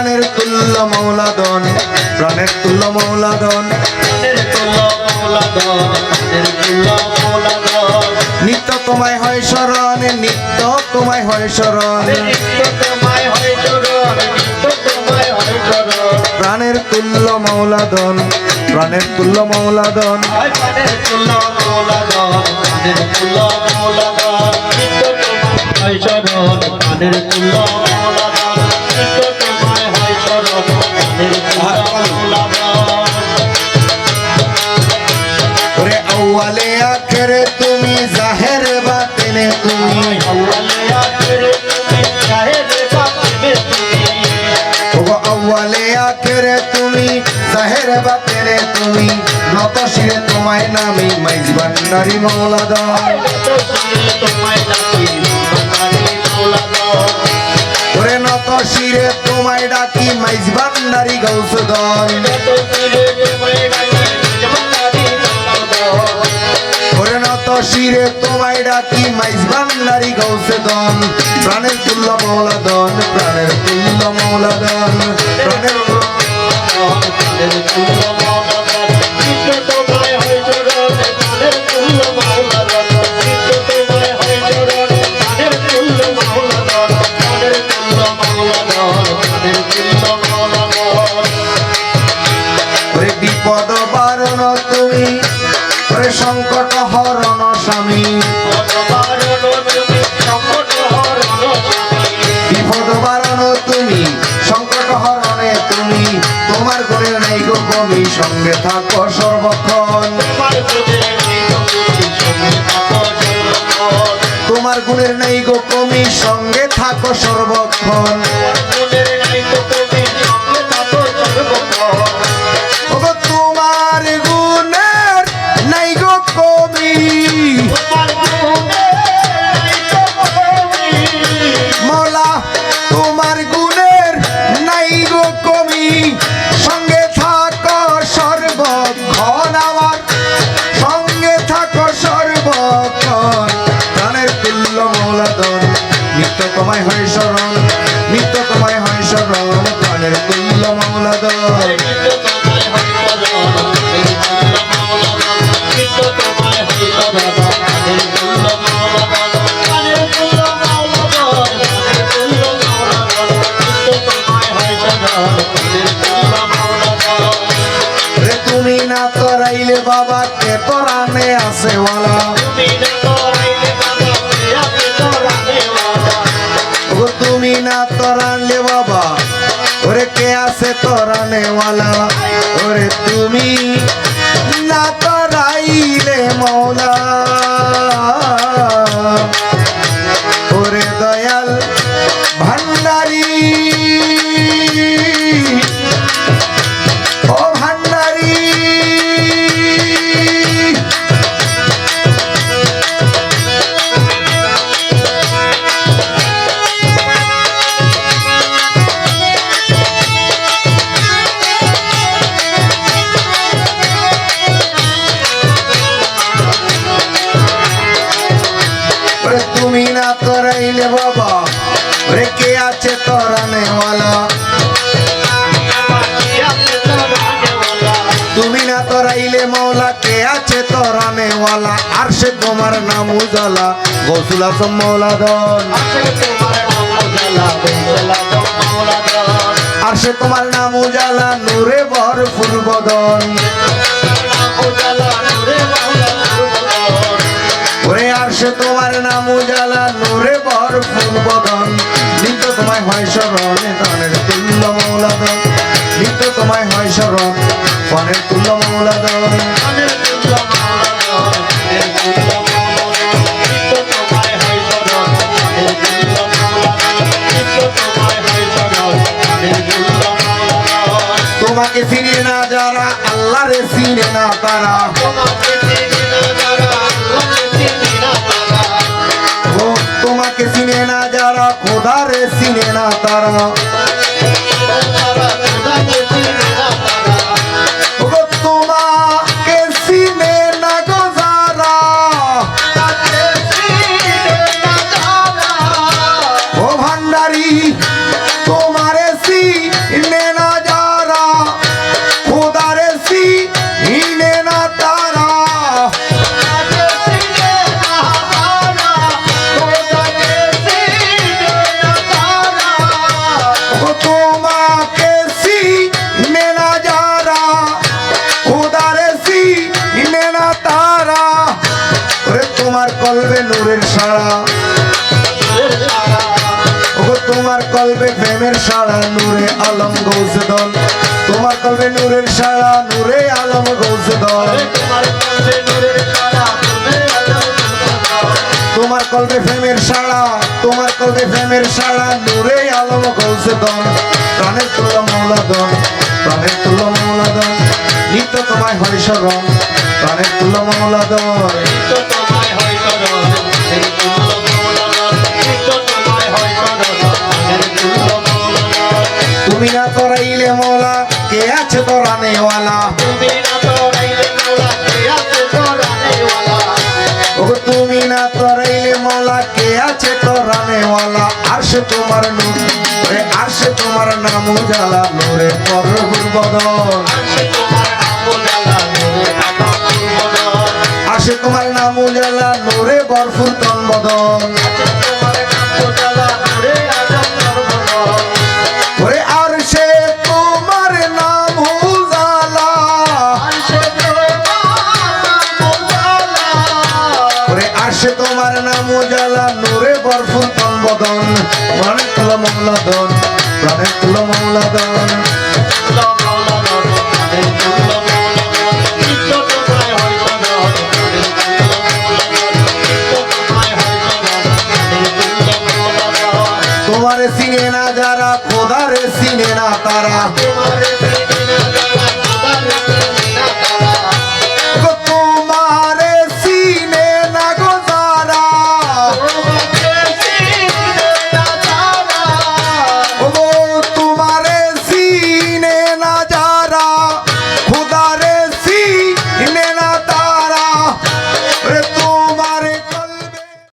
প্রাণের তুল্য মৌলাদন, প্রাণের তুল্য মৌলাদন। নিত্য তোমায় হয় স্মরণ নিত্য তোমায় হয় স্মরণ প্রাণের তুল্য মৌলাদন, প্রাণের তুল্য মৌলাদন। ওরে আউয়ালে আখেরে তুমি জাহের বাতেনে তুমি। আউয়ালে আখেরে তুমি জাহের বাতেনে নত তোমায় নামি মাইজ ভান্ডারি মৌলাদন ওরে শিরে তোমায় ডাকি, মাইজ ভান্ডারি গৌসদন প্রাণের তুল্য মৌলাদন প্রাণের তুল্য মৌলাদন প্রাণের বিপদ বারণ তুমি সংকট হরণ স্বামী বিপদ বারণ তুমি, সংকট হরণে তুমি, তোমার ঘরে নেই গো কমি সঙ্গে থাকো সর্বক্ষণ। তোমার গুণের নেই গো কমি সঙ্গে থাকো সর্বক্ষণ। っと আছে তরানেওয়ালা। ওরে কে আছে তরানেওয়ালা তুমি না তরাইলে মৌলা কে আছে তরানেওয়ালা আর সে তোমার নাম উজালা গৌসুল আসম মৌলা দন আর সে তোমার নাম উজালা, নূরে বর ফুলবদন ওরে আর সে তোমার নাম উজালা নূরে বর ফুলবদন নিত্য তোমায় হয় স্মরণ দানের তুল্য মৌলাদন। নিত্য তোমায় হয় স্মরণ পানের তুল্য মৌলাদন। তোমাকে চিনে না যারা আল্লাহরে চিনে না তারা। কলবে নূরের সারা ওগো, তোমার কলবে প্রেমের সারা নূরে আলম গৌসদন তোমার কলবে নূরের সারা নূরে আলম গৌসদন তোমার কলবে প্রেমের সারা তোমার কলবে প্রেমের সারা নূরে আলম গৌসদন প্রাণের তুল্য মৌলাদন প্রাণের তুল্য মৌলাদন নিত্য তোমায় হয় স্মরণ প্রাণের তুল্য মৌলাদন তোরাইলে মৌলা কে আছে তোরা নেওয়ালা ও তুমি না তোরাইলে মৌলা কে আছে তোরা নেওয়ালা আর সে তোমার নূর আর তোমার নাম উজালা, নূরে পরগুর বদন। আর তোমার নাম উজালা, নূরে বরফুর তন বদন। মংলাদন প্রাণের তুলো মৌলাদন তোমারে সিনে না যারা খোদারে সিনে না তারা।